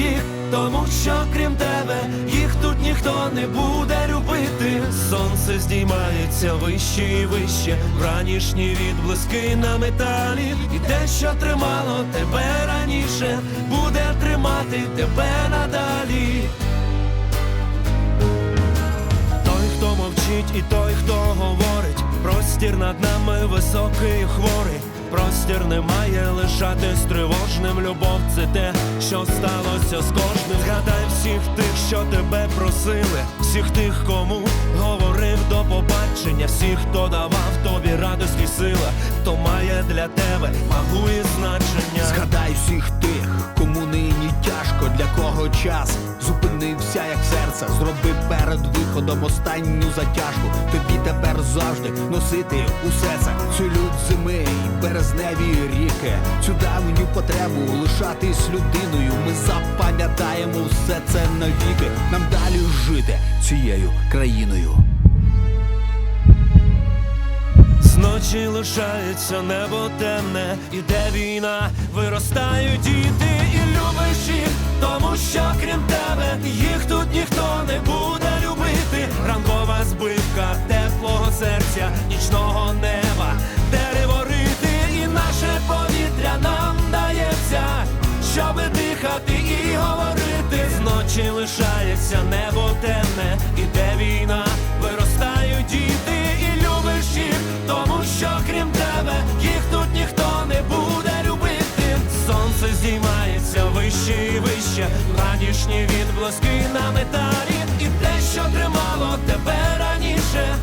і тому що крім тебе їх тут ніхто не буде любити. Сонце здіймається вище і вище, ранішні відблиски на металі, і те, що тримало тебе раніше, буде тримати тебе надалі. Той, хто мовчить, і той, хто говорить, простір над нами високий хворий. Простір не має лишатись тривожним. Любов це те, що сталося з кожним. Згадай всіх тих, що тебе просили, всіх тих, кому говорив до побачення, всіх, хто давав тобі радость і сила, хто має для тебе вагу і значення. Згадай всіх тих, кому нині тяжко, для кого час зупинився, як серце. Зроби перед виходом останню затяжку. Тобі тепер завжди носити усе це. Цю лють зими, й березневі ріки, цю давню потребу лишатись людиною. Ми запам'ятаємо все це навіки. Нам далі жити цією країною. Зночі лишається небо темне, іде війна, виростають діти і любиш їх, тому що Зночі лишається небо темне, іде війна, виростають діти і любиш їх, тому що крім тебе їх тут ніхто не буде любити. Сонце здіймається вище і вище, ранішні відблиски на металі, і те, що тримало тебе раніше,